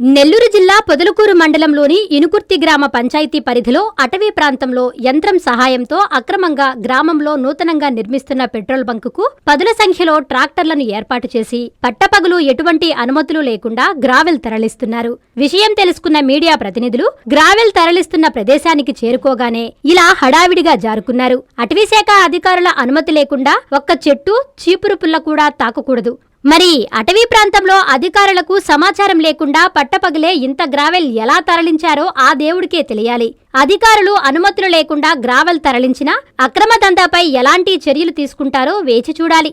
నెల్లూరు జిల్లా పొదలకూరు మండలంలోని ఇనుకుర్తి గ్రామ పంచాయతీ పరిధిలో అటవీ ప్రాంతంలో యంత్రం సహాయంతో అక్రమంగా గ్రామంలో నూతనంగా నిర్మిస్తున్న పెట్రోల్ బంకుకు పదుల సంఖ్యలో ట్రాక్టర్లను ఏర్పాటు చేసి పట్టపగులు ఎటువంటి అనుమతులు లేకుండా గ్రావెల్ తరలిస్తున్నారు. విషయం తెలుసుకున్న మీడియా ప్రతినిధులు గ్రావెల్ తరలిస్తున్న ప్రదేశానికి చేరుకోగానే ఇలా హడావిడిగా జారుకున్నారు. అటవీశాఖ అధికారుల అనుమతి లేకుండా ఒక్క చెట్టు చీపురు పుల్ల కూడా తాకకూడదు. మరి అటవీ ప్రాంతంలో అధికారులకు సమాచారం లేకుండా పట్టపగలే ఇంత గ్రావెల్ ఎలా తరలించారో ఆ దేవుడికే తెలియాలి. అధికారులు అనుమతులు లేకుండా గ్రావెల్ తరలించినా అక్రమ దందాపై ఎలాంటి చర్యలు తీసుకుంటారో వేచి చూడాలి.